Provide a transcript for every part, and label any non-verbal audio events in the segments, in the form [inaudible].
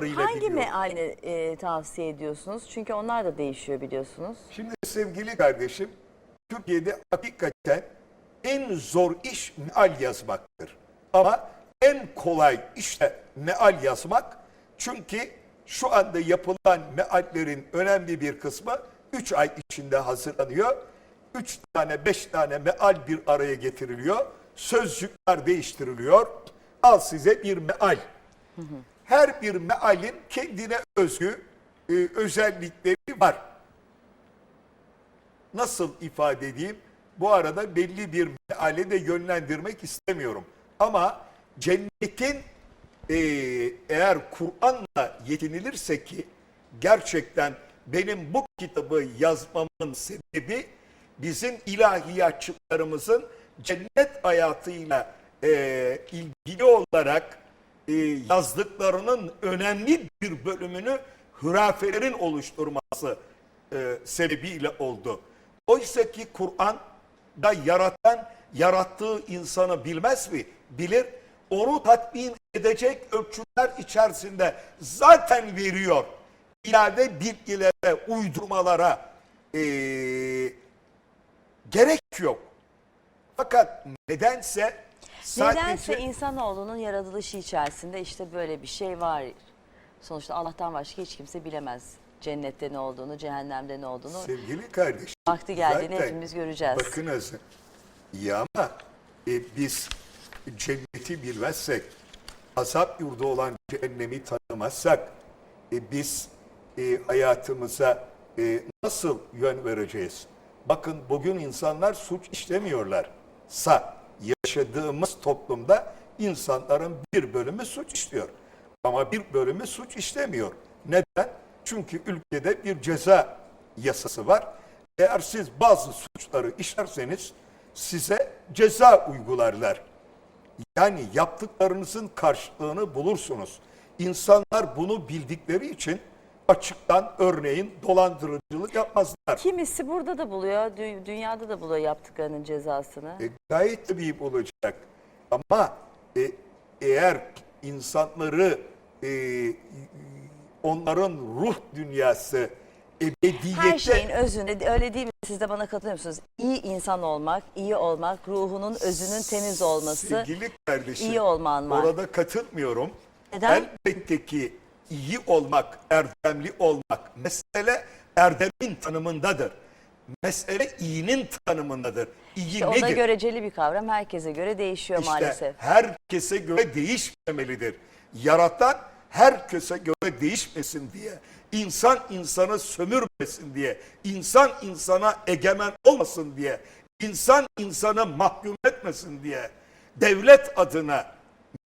Hangi biliyorum. mealini e, tavsiye ediyorsunuz? Çünkü onlar da değişiyor biliyorsunuz. Şimdi sevgili kardeşim, Türkiye'de hakikaten en zor iş meal yazmaktır. Ama en kolay iş de meal yazmak. Çünkü şu anda yapılan meallerin önemli bir kısmı 3 ay içinde hazırlanıyor. 3 tane 5 tane meal bir araya getiriliyor. Sözcükler değiştiriliyor. Al size bir meal. Her bir mealin kendine özgü e, özellikleri var nasıl ifade edeyim? Bu arada belli bir meale de yönlendirmek istemiyorum. Ama cennetin e, eğer Kur'an'la yetinilirse ki gerçekten benim bu kitabı yazmamın sebebi bizim ilahiyatçılarımızın cennet hayatıyla e, ilgili olarak yazdıklarının önemli bir bölümünü hürafelerin oluşturması e, sebebiyle oldu. Oysa ki Kur'an da yaratan yarattığı insanı bilmez mi? Bilir. Onu tatmin edecek ölçüler içerisinde zaten veriyor. İlave bilgilere, uydurmalara e, gerek yok. Fakat nedense Nedense insanoğlunun yaratılışı içerisinde işte böyle bir şey var. Sonuçta Allah'tan başka hiç kimse bilemez. Cennette ne olduğunu, cehennemde ne olduğunu. sevgili kardeşim. Vakti geldiğini zaten hepimiz göreceğiz. Bakınız iyi ama e, biz cenneti bilmezsek, azap yurdu olan cehennemi tanımazsak e, biz e, hayatımıza e, nasıl yön vereceğiz? Bakın bugün insanlar suç işlemiyorlarsa yaşadığımız toplumda insanların bir bölümü suç işliyor. Ama bir bölümü suç işlemiyor. Neden? Çünkü ülkede bir ceza yasası var. Eğer siz bazı suçları işlerseniz size ceza uygularlar. Yani yaptıklarınızın karşılığını bulursunuz. İnsanlar bunu bildikleri için açıktan örneğin dolandırıcılık yapmazlar. Kimisi burada da buluyor, dü- dünyada da buluyor yaptıklarının cezasını. E, gayet tabii olacak. Ama e, eğer insanları e, onların ruh dünyası ebediyette Her şeyin özünde öyle değil mi? Siz de bana katılıyor musunuz? İyi insan olmak, iyi olmak, ruhunun özünün temiz olması. Sevgili kardeşim, iyi olman var. orada katılmıyorum. Neden? Elbette ki iyi olmak, erdemli olmak, mesele erdemin tanımındadır. Mesele iyinin tanımındadır. İyi İşte o da nedir? göreceli bir kavram. Herkese göre değişiyor İşte maalesef. herkese göre değişmemelidir. Yaratan herkese göre değişmesin diye, insan insanı sömürmesin diye, insan insana egemen olmasın diye, insan insanı mahkum etmesin diye, devlet adına,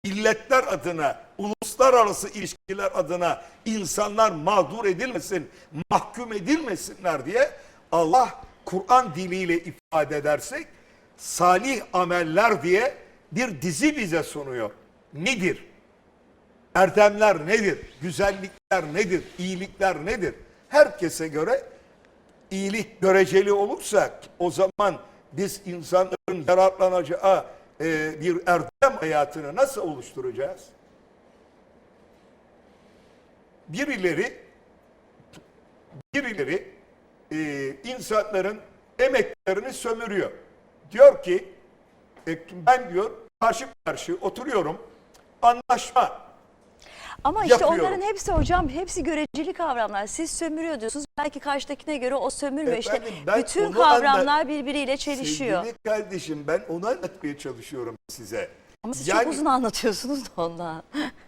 milletler adına, uluslararası ilişkiler adına insanlar mağdur edilmesin, mahkum edilmesinler diye Allah Kur'an diliyle ifade edersek salih ameller diye bir dizi bize sunuyor. Nedir? Erdemler nedir? Güzellikler nedir? İyilikler nedir? Herkese göre iyilik göreceli olursa o zaman biz insanların yaratlanacağı e, bir erdem hayatını nasıl oluşturacağız? Birileri birileri e, insanların emeklerini sömürüyor. Diyor ki e, ben diyor karşı karşı oturuyorum anlaşma Ama işte yapıyorum. onların hepsi hocam hepsi göreceli kavramlar. Siz sömürüyor diyorsunuz. Belki karşıdakine göre o sömürmüyor. İşte Efendim, ben bütün onu kavramlar birbiriyle çelişiyor. Sevgili kardeşim ben onu anlatmaya çalışıyorum size. Ama siz çok uzun anlatıyorsunuz da ondan.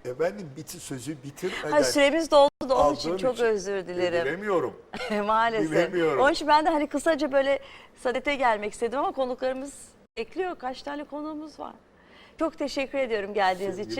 Efendim biti sözü bitirmeden Hayır süremiz doldu da onun için aldığım çok özür dilerim. Bilemiyorum. [laughs] Maalesef. Bilemiyorum. Onun için ben de hani kısaca böyle sadete gelmek istedim ama konuklarımız ekliyor. Kaç tane konuğumuz var. Çok teşekkür ediyorum geldiğiniz için.